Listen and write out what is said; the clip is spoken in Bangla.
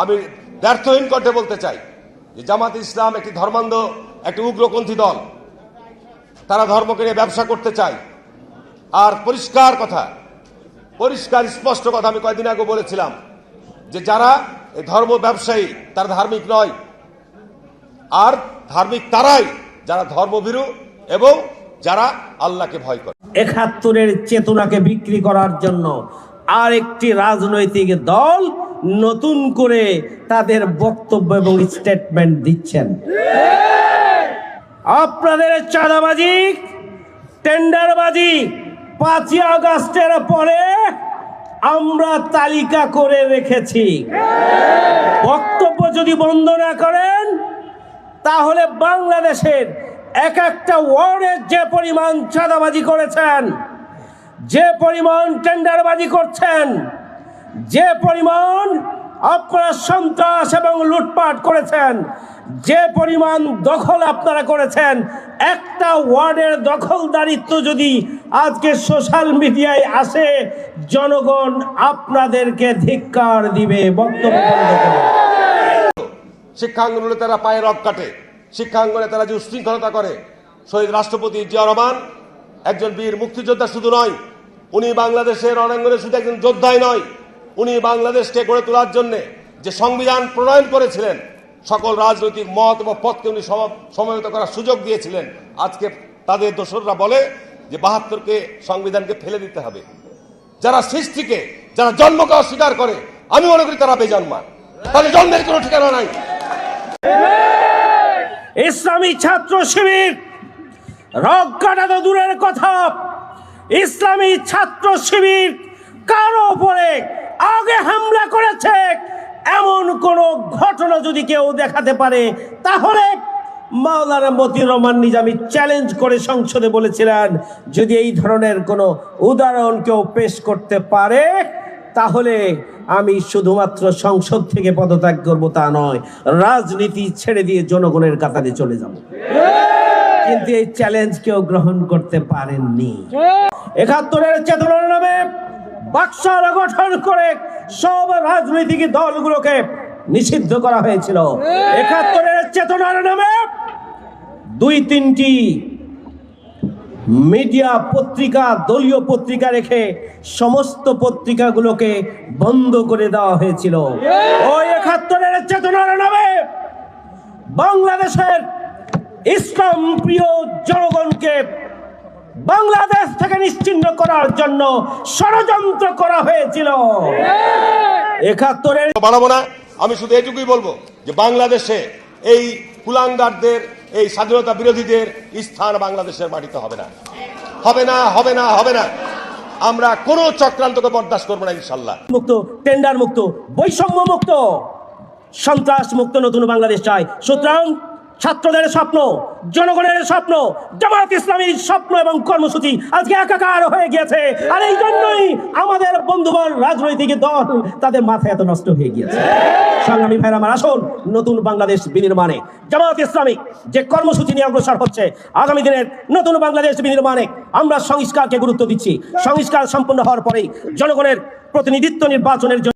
আমি ব্যর্থহীন কণ্ঠে বলতে চাই যে জামাত ইসলাম একটি ধর্মান্ধ, একটি উগ্রপন্থী দল। তারা ধর্মকে নিয়ে ব্যবসা করতে চায়। আর পরিষ্কার কথা, পরিষ্কার স্পষ্ট কথা আমি কয়েকদিন আগে বলেছিলাম যে যারা এই ধর্ম ব্যবসায়ী, তারা ধার্মিক নয়। আর ধার্মিক তারাই যারা ধর্মভীরু এবং যারা আল্লাহকে ভয় করে। একাত্তরের চেতনাকে বিক্রি করার জন্য আরেকটি রাজনৈতিক দল নতুন করে তাদের বক্তব্য এবং স্টেটমেন্ট দিচ্ছেন। আপনাদের চাঁদাবাজি টেন্ডারবাজি পাঁচই আগস্টের পরে আমরা তালিকা করে রেখেছি। বক্তব্য যদি বন্ধ না করেন, তাহলে বাংলাদেশের এক একটা ওয়ার্ডের যে পরিমাণ চাঁদাবাজি করেছেন, যে পরিমাণ টেন্ডারবাজি করছেন যে পরিমাণ আপনারা সন্ত্রাস এবং লুটপাট করেছেন, যে পরিমাণ দখল আপনারা করেছেন, একটা ওয়ার্ডের দখলদারিত্ব যদি আজকে সোশ্যাল মিডিয়ায় আসে, জনগণ আপনাদেরকে ধিক্কার দিবে। বক্তব্য শিক্ষাঙ্গনে তারা পায়ে রক কাটে, শিক্ষাঙ্গনে তারা যে উশৃঙ্খলতা করে। শহীদ রাষ্ট্রপতি জিয়া রহমান, একজন বীর মুক্তিযোদ্ধা শুধু নয়, উনি বাংলাদেশের রণাঙ্গনে শুধু একজন যোদ্ধাই নয় উনি বাংলাদেশকে গড়ে তোলার জন্য যে সংবিধান প্রণয়ন করেছিলেন, সকল রাজনৈতিক মত এবং পথকে উনি সম- সমবেত করার সুযোগ দিয়েছিলেন, আজকে তাদের দোসররা বলে যে বাহাত্তরকে সংবিধানকে ফেলে দিতে হবে। যারা সৃষ্টিকে, যারা জন্মকে অস্বীকার করে, আমি মনে করি তারা বেজন্মা তাদের জন্মের কোনো ঠিকানা নাই। ইসলামী ছাত্র শিবির রক কাটা তো দূরের কথা। ইসলামী ছাত্র শিবির কারও উপরে আগে হামলা করেছে। এমন কোন ঘটনা যদি কেউ দেখাতে পারে, তাহলে মাওলানা মতিউর রহমান নিজামী চ্যালেঞ্জ করে সংসদে বলেছিলেন, যদি এই ধরনের কোনো উদাহরণ কেউ পেশ করতে পারে, তাহলে আমি শুধুমাত্র সংসদ থেকে পদত্যাগ করব, তা নয়, রাজনীতি ছেড়ে দিয়ে জনগণের কাতারে চলে যাব। কিন্তু এই চ্যালেঞ্জ কেউ গ্রহণ করতে পারেননি। একাত্তরের চেতনার নামে বাক্সারা গঠন করে সব রাজনৈতিক দলগুলোকে নিষিদ্ধ করা হয়েছিল। একাত্তরের চেতনার নামে দুই তিনটি মিডিয়া পত্রিকা দলীয় পত্রিকা রেখে সমস্ত পত্রিকাগুলোকে বন্ধ করে দেওয়া হয়েছিল। ওই একাত্তরের চেতনার নামে বাংলাদেশের ইসলাম প্রিয় জনগণকে বাংলাদেশ থেকে নিশ্চিন্ন করার জন্য ষড়যন্ত্র করা হয়েছিল। একাত্তরের বাড়াবো না আমি শুধু এটুকুই বলব যে বাংলাদেশে এই কুলাঙ্গারদের এই স্বাধীনতা বিরোধীদের স্থান বাংলাদেশের মাটিতে হবে না। হবে না হবে না হবে না। আমরা কোনো চক্রান্তকে বরদাস্ত করব না ইনশাল্লাহ। মুক্ত টেন্ডার মুক্ত বৈষম্য মুক্ত সন্ত্রাস মুক্ত নতুন বাংলাদেশ চাই। সুতরাং ছাত্রদের স্বপ্ন, জনগণের স্বপ্ন জামাত ইসলামীর স্বপ্ন এবং কর্মসূচি আজকে একাকার হয়ে গিয়েছে। আর এই জন্যই আমাদের বন্ধুবর রাজনৈতিক দল তাদের মাথা এত নষ্ট হয়ে গিয়েছে। সংগ্রামী ভাইরা আমার, আসুন নতুন বাংলাদেশ বিনির্মাণে। জামাত ইসলামী যে কর্মসূচি নিয়ে অগ্রসর হচ্ছে, আগামী দিনের নতুন বাংলাদেশ বিনির্মাণে আমরা সংস্কারকে গুরুত্ব দিচ্ছি। সংস্কার সম্পন্ন হওয়ার পরেই জনগণের প্রতিনিধিত্ব নির্বাচনের জন্য